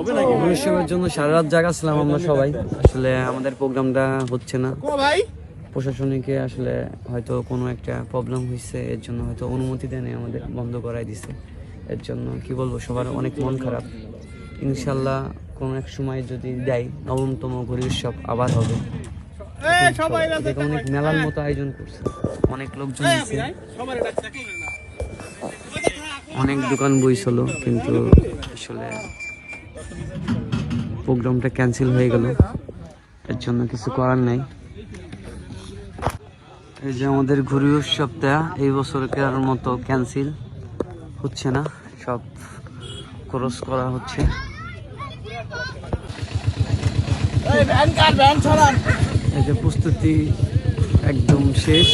উৎসবের জন্য সারা রাত জায়গা ছিলাম আমরা সবাই। আসলে আমাদের প্রোগ্রামটা হচ্ছে না। প্রশাসনিকে আসলে হয়তো কোনো একটা প্রবলেম হয়েছে এর জন্য হয়তো অনুমতি দেয়নি আমাদের বন্ধ করাই দিছে। এর জন্য কি বলব সবার অনেক মন খারাপ। ইনশাল্লাহ কোনো এক সময় যদি দেয় নবমতম ঘড়ি উৎসব আবার হবে। অনেক মেলার মতো আয়োজন করছে। অনেক লোকজন আছে। অনেক দোকান বইছিল কিন্তু আসলে প্রোগ্রামটা ক্যান্সেল হয়ে গেল। এর জন্য কিছু করার নাই। এই যে আমাদের ঘুরি উৎসবটা এই বছরকার মতো ক্যান্সেল হচ্ছে না, সব ক্রস করা হচ্ছে। এই যে প্রস্তুতি একদম শেষ।